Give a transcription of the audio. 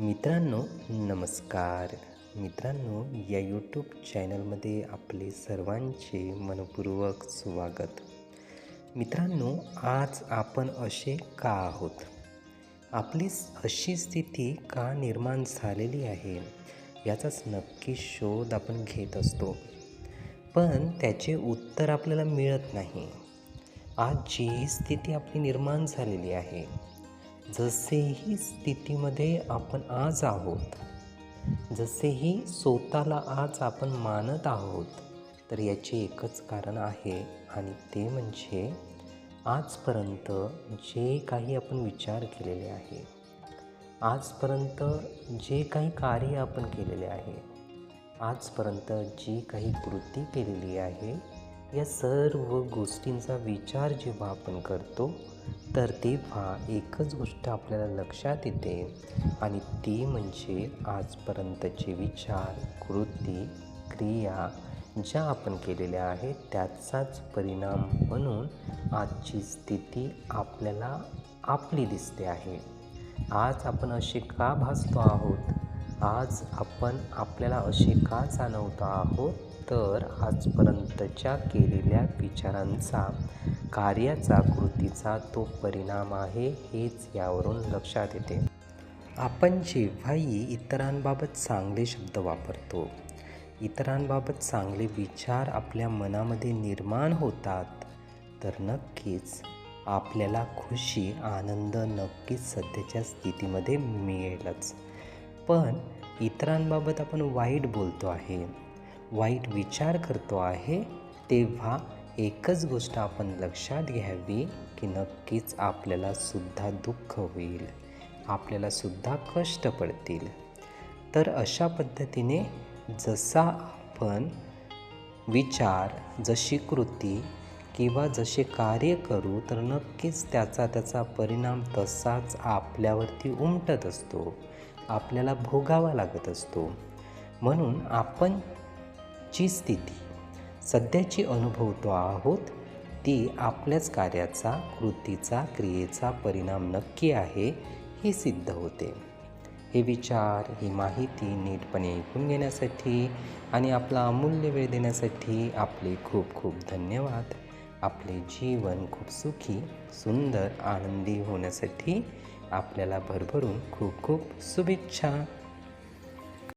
मित्रांनो नमस्कार. मित्रांनो या यूट्यूब चॅनलमध्ये आपले सर्वांचे मनपूर्वक स्वागत. मित्रांनो आज आपण असे का आहोत? आपली अशी स्थिती का निर्माण झालेली आहे याचाच नक्की शोध आपण घेत असतो. पण त्याचे उत्तर आपल्याला मिळत नाही. आज जी स्थिती आपली निर्माण झालेली आहे जसेही स्थितीमध्ये आपण आज आहोत जसेही स्वतःला आज आपण मानत आहोत तर याचे एकच कारण आहे आणि ते म्हणजे आजपर्यंत जे काही आपण विचार केलेले आहे आजपर्यंत जे काही कार्य आपण केलेले आहे आजपर्यंत जी काही कृती केलेली आहे या सर्व गोष्टींचा विचार जेव्हा आपण करतो तर तेव्हा एकच गोष्ट आपल्याला लक्षात येते आणि ती म्हणजे आजपर्यंतचे विचार कृती क्रिया ज्या आपण केलेल्या आहेत त्याचाच परिणाम म्हणून आजची स्थिती आपल्याला आपली दिसते आहे. आज आपण असे का भासतो आहोत? आज आपण आपल्याला असे का जाणवतो आहोत? तर आजपर्यंतच्या केलेल्या विचारांचा कार्याचा कृतीचा तो परिणाम आहे हेच यावरून लक्षात येते. आपण जेव्हाही इतरांबाबत चांगले शब्द वापरतो इतरांबाबत चांगले विचार आपल्या मनामध्ये निर्माण होतात तर नक्कीच आपल्याला खुशी आनंद नक्कीच सध्याच्या स्थितीमध्ये मिळेलच. पण इतरांबाबत आपण वाईट बोलतो आहे वाईट विचार करतो आहे तेव्हा एकच गोष्ट आपण लक्षात घ्यावी की नक्कीच आपल्याला सुद्धा दुःख होईल आपल्याला सुद्धा कष्ट पडतील. तर अशा पद्धतीने जसा आपण विचार जशी कृती किंवा जसे कार्य करू तर नक्कीच त्याचा त्याचा परिणाम तसाच आपल्यावरती उमटत असतो आपल्याला भोगावा लागत असतो. म्हणून आपण ची स्थिती. सध्याची अनुभवतो आहोत ती आपल्याच कार्याचा कृतीचा क्रियेचा परिणाम नक्की आहे हे सिद्ध होते. हे विचार ही माहिती नीटपणे ऐकून घेण्यासाठी आणि आपला अमूल्य वेळ देण्यासाठी आपले खूप खूप धन्यवाद. आपले जीवन खूप सुखी सुंदर आनंदी होण्यासाठी आपल्याला भरभरून खूप खूप शुभेच्छा.